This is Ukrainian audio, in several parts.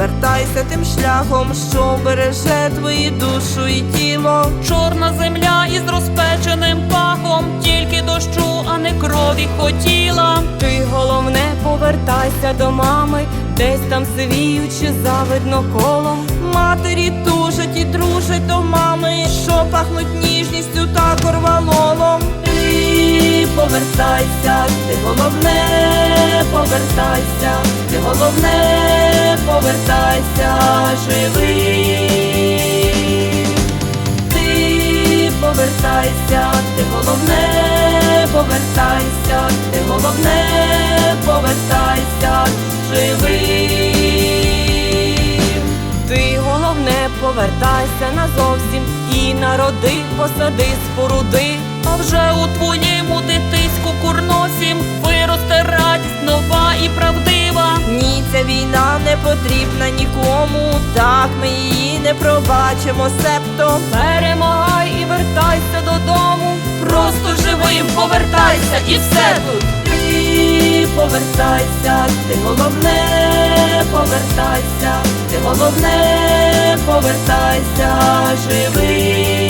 Повертайся тим шляхом, що береже твою душу і тіло. Чорна земля із розпеченим пахом, тільки дощу, а не крові хотіла. Ти головне повертайся до мами, десь там свіючи завидно колом. Матері тужать і дружать до мами, що пахнуть ніжністю та корвалолом. Ти повертайся, ти головне, повертайся, ти головне, повертайся, живий. Ти повертайся, ти головне, повертайся, ти головне, повертайся, живий. Ти головне повертайся назовсім і народи, посади споруди. А вже у твоєму дитиську потрібна нікому, так ми її не пробачимо, септо Перемагай і вертайся додому. Просто живим повертайся і все тут. повертайся, ти головне, повертайся, ти головне, повертайся, живий.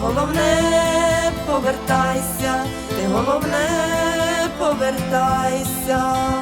головне, повертайся, ти головне, повертайся.